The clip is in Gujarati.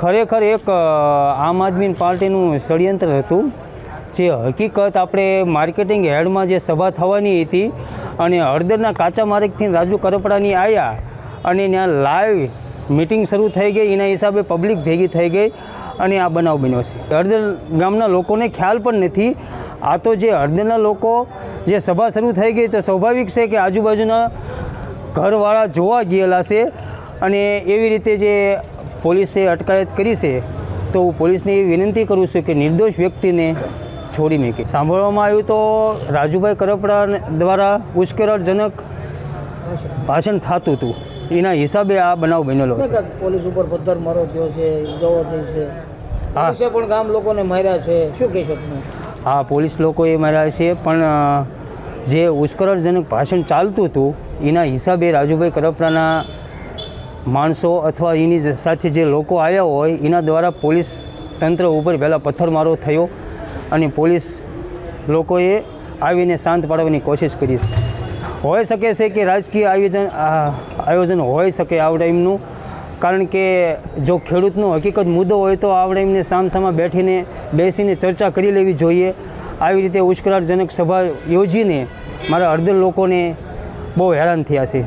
ખરેખર એક આમ આદમી પાર્ટીનું ષડયંત્ર હતું. જે હકીકત આપણે માર્કેટિંગ હેડમાં જે સભા થવાની હતી અને હળદરના કાચા માર્ગથી રાજુ કરપડાની આવ્યા અને ત્યાં લાઈવ મિટિંગ શરૂ થઈ ગઈ. એના હિસાબે પબ્લિક ભેગી થઈ ગઈ અને આ બનાવ બન્યો છે. હળદર ગામના લોકોને ખ્યાલ પણ નથી. આ તો જે હળદરના લોકો જે સભા શરૂ થઈ ગઈ તો સ્વાભાવિક છે કે આજુબાજુના ઘરવાળા જોવા ગયેલા છે અને એવી રીતે જે પોલીસે અટકાયત કરી છે તો હું પોલીસને એવી વિનંતી કરું છું કે નિર્દોષ વ્યક્તિને છોડી મૂકે સાંભળવામાં આવ્યું તો રાજુભાઈ કરપડા દ્વારા ઉશ્કેરણજનક ભાષણ થતું હતું. એના હિસાબે આ બનાવ બનેલો છે. પોલીસ ઉપર પથ્થર મારો થયો છે ઇજાઓ થઈ છે. હા. પોલીસે પણ ગામ લોકોને માર્યા છે. શું કહી શકું હા પોલીસ લોકોએ માર્યા છે પણ જે ઉશ્કેરણજનક ભાષણ ચાલતું હતું એના હિસાબે રાજુભાઈ કરપડાના માણસો અથવા એની સાથે જે લોકો આવ્યા હોય, એના દ્વારા પોલીસ તંત્ર ઉપર પહેલાં પથ્થરમારો થયો અને પોલીસ લોકોએ આવીને શાંત પાડવાની કોશિશ કરી છે. હોઈ શકે છે કે રાજકીય આયોજન આયોજન હોઈ શકે આ ટાઈમનું, કારણ કે જો ખેડૂતનો હકીકત મુદ્દો હોય તો આ ટાઈમને સામસામા બેઠીને બેસીને ચર્ચા કરી લેવી જોઈએ. આવી રીતે ઉશ્કરાટજનક સભા યોજીને મારા અડધર લોકોને બહુ હેરાન થયા છે.